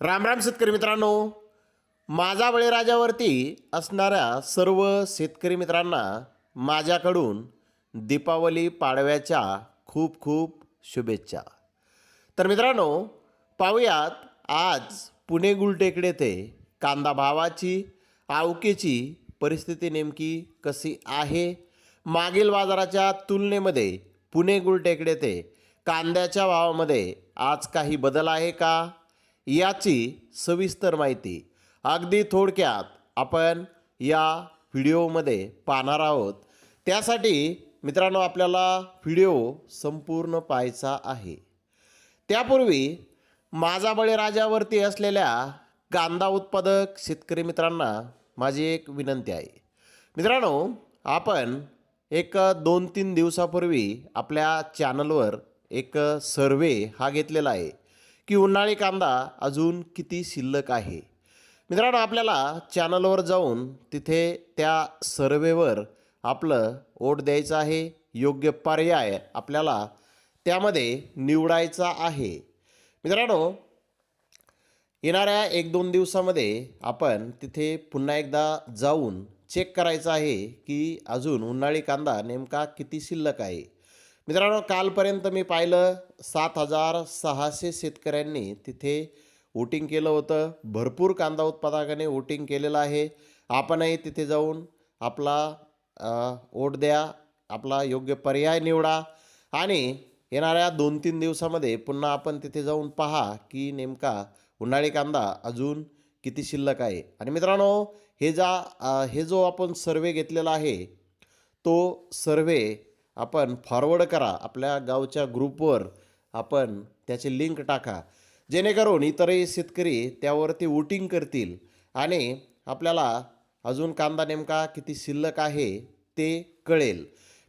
रामराम शेतकरी मित्रांनो. माझा बळीराजावरती असणाऱ्या सर्व शेतकरी मित्रांना माझ्याकडून दीपावली पाडव्याच्या खूप खूप शुभेच्छा. तर मित्रांनो पाहूयात आज पुणे गुलटेकडे ते कांदा भावाची आवकेची परिस्थिती नेमकी कशी आहे? मागील बाजाराच्या तुलनेमध्ये पुणे गुलटेकडे ते कांद्याच्या भावामध्ये आज काही बदल आहे का? याची सविस्तर माहिती. अगदी थोडक्यात आपण या व्हिडिओमध्ये पाहणार आहोत. त्यासाठी मित्रांनो आपल्याला व्हिडिओ संपूर्ण पाहायचा आहे. त्यापूर्वी माझा बळीराजावरती असलेल्या कांदा उत्पादक शेतकरी मित्रांना माझी एक विनंती आहे. मित्रांनो आपण एक दोन तीन दिवसापूर्वी आपल्या चॅनलवर एक सर्वे हा घेतलेला आहे. की उन्हाळी कांदा अजून किती शिल्लक आहे? मित्रांनो आपल्याला चॅनलवर जाऊन तिथे त्या सर्वेवर आपलं ओट द्यायचं आहे योग्य पर्याय आपल्याला त्यामध्ये निवडायचा आहे. मित्रांनो येणाऱ्या एक दोन दिवसामध्ये आपण तिथे पुन्हा एकदा जाऊन चेक करायचं आहे की अजून उन्हाळी कांदा नेमका किती शिल्लक आहे? मित्रांनो कालपर्यंत मी पाहिलं सात हजार सहाशे शेतकऱ्यांनी तिथे वोटिंग केलं होतं. भरपूर कांदा उत्पादकाने वोटिंग केलेलं आहे. आपणही तिथे जाऊन आपला वोट द्या आपला योग्य पर्याय निवडा. आणि येणाऱ्या दोन तीन दिवसामध्ये पुन्हा आपण तिथे जाऊन पहा की नेमका उन्हाळी कांदा अजून किती शिल्लक आहे. आणि मित्रांनो हे जा हे जो आपण सर्वे घेतलेला आहे तो सर्वे आपण फॉरवर्ड करा. आपल्या गावच्या ग्रुपवर आपण त्याची लिंक टाका. जेणेकरून इतरही शेतकरी त्यावरती वोटिंग करतील आणि आपल्याला अजून कांदा नेमका किती शिल्लक आहे ते कळेल.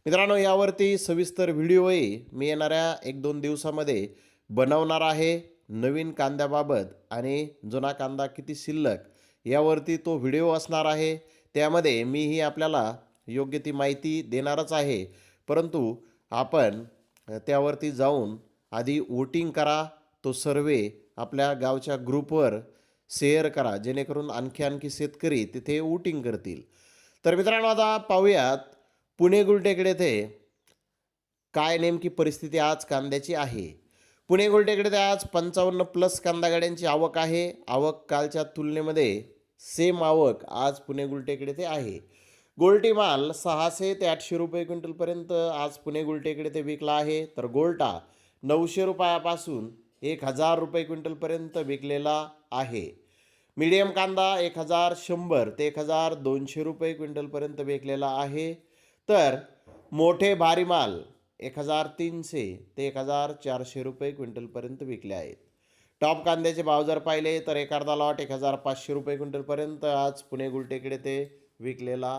मित्रांनो यावरती सविस्तर व्हिडिओही मी येणाऱ्या एक दोन दिवसामध्ये बनवणार आहे. नवीन कांद्याबाबत आणि जुना कांदा किती शिल्लक यावरती तो व्हिडिओ असणार आहे. त्यामध्ये मीही आपल्याला योग्य ती माहिती देणारच आहे. परंतु आपण त्यावरती जाऊन आधी वोटिंग करा तो सर्वे आपल्या गावच्या ग्रुपवर शेअर करा जेणेकरून आणखी आणखी शेतकरी तिथे वोटिंग करतील. तर मित्रांनो आता पाहूयात पुणे गुलटेकडे ते काय नेमकी परिस्थिती आज कांद्याची आहे. पुणे गुलटेकडे ते आज पंचावन्न प्लस कांदा गाड्यांची आवक आहे. आवक कालच्या तुलनेमध्ये सेम आवक आज पुणे गुलटेकडे ते आहे. गोल्टी माल सहाशे ते आठशे रुपये क्विंटलपर्यंत आज पुणे गुलटेकडे ते विकला आहे. तर गोल्टा नऊशे रुपयापासून एक हजार रुपये क्विंटलपर्यंत विकलेला आहे. मीडियम कांदा एक हजार शंभर ते एक हजार दोनशे रुपये क्विंटलपर्यंत विकलेला आहे. तर मोठे भारी माल एक हजार तीनशे ते एक हजार चारशे रुपये क्विंटलपर्यंत विकले आहेत. टॉप कांद्याचे भाव जर पाहिले तर एक अर्धा लॉट एक हजार पाचशे रुपये क्विंटलपर्यंत आज पुणे गुलटेकडे ते विकलेला